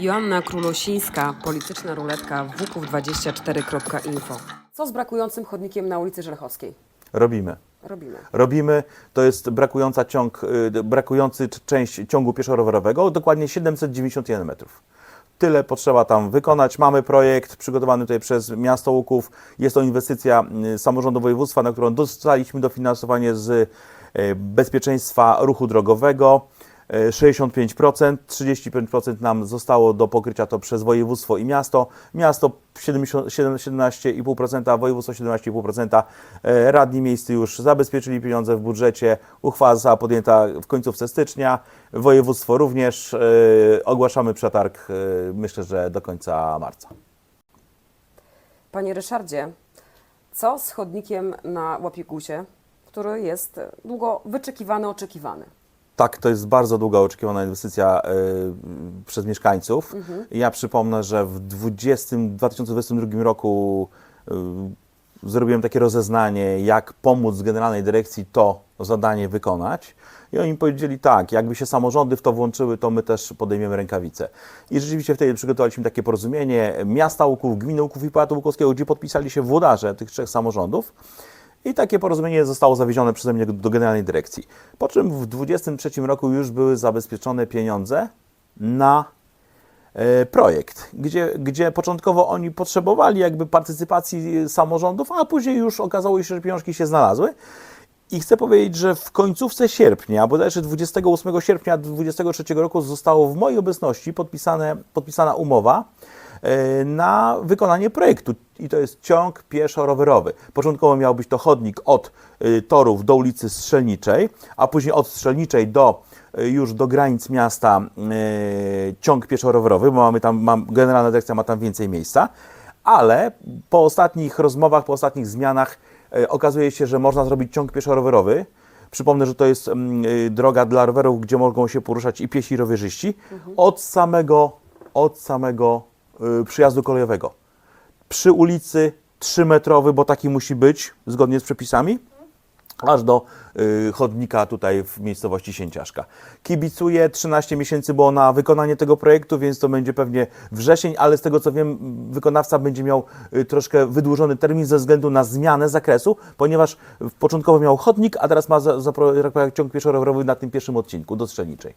Joanna Królosińska, polityczna ruletka www24.info. Co z brakującym chodnikiem na ulicy Żelchowskiej? Robimy. Robimy. Robimy, to jest brakująca ciąg, y, brakujący część ciągu pieszo-rowerowego, dokładnie 791 metrów. Tyle potrzeba tam wykonać. Mamy projekt przygotowany tutaj przez Miasto Łuków. Jest to inwestycja y, samorządu województwa, na którą dostaliśmy dofinansowanie z y, bezpieczeństwa ruchu drogowego. Y, 65%, 35% nam zostało do pokrycia to przez województwo i miasto. Miasto 70 17,5%, województwo 17,5%. E, Radni miejscy już zabezpieczyli pieniądze w budżecie. Uchwała została podjęta w końcówce stycznia. Województwo również. E, Ogłaszamy przetarg, e, myślę, że do końca marca. Panie Ryszardzie, co z chodnikiem na Łapikusie, który jest długo wyczekiwany, oczekiwany? Tak, to jest bardzo długa oczekiwana inwestycja e, przez mieszkańców. Ja przypomnę, że w 20, 2022 roku e, zrobiłem takie rozeznanie, jak pomóc Generalnej Dyrekcji to zadanie wykonać. I oni powiedzieli tak, jakby się samorządy w to włączyły, to my też podejmiemy rękawice. I rzeczywiście wtedy przygotowaliśmy takie porozumienie miasta Łuków, gminy Łuków i powiatu łukowskiego, gdzie podpisali się włodarze tych trzech samorządów. I takie porozumienie zostało zawiezione przeze mnie do Generalnej Dyrekcji. Po czym w 2023 roku już były zabezpieczone pieniądze na e, projekt, gdzie, gdzie początkowo oni potrzebowali jakby partycypacji samorządów, a później już okazało się, że pieniążki się znalazły. I chcę powiedzieć, że w końcówce sierpnia, bodajże 28 sierpnia 2023 roku zostało w mojej obecności podpisane, podpisana umowa na wykonanie projektu. I to jest ciąg pieszo-rowerowy. Początkowo miał być to chodnik od y, torów do ulicy Strzelniczej, a później od Strzelniczej do y, już do granic miasta y, ciąg pieszo-rowerowy, bo mamy tam, mam, Generalna Dyrekcja ma tam więcej miejsca, ale po ostatnich rozmowach, po ostatnich zmianach y, okazuje się, że można zrobić ciąg pieszo-rowerowy. Przypomnę, że to jest mm, y, droga dla rowerów, gdzie mogą się poruszać i piesi, i rowerzyści, od samego, od samego y, przyjazdu kolejowego przy ulicy 3-metrowy, bo taki musi być zgodnie z przepisami, aż do y, chodnika tutaj w miejscowości Sięciaszka. Kibicuję, 13 miesięcy było na wykonanie tego projektu, więc to będzie pewnie wrzesień, ale z tego co wiem, wykonawca będzie miał y, troszkę wydłużony termin ze względu na zmianę zakresu, ponieważ początkowo miał chodnik, a teraz ma za, za pro- ciąg pieszo-rowerowy na tym pierwszym odcinku do Strzelniczej.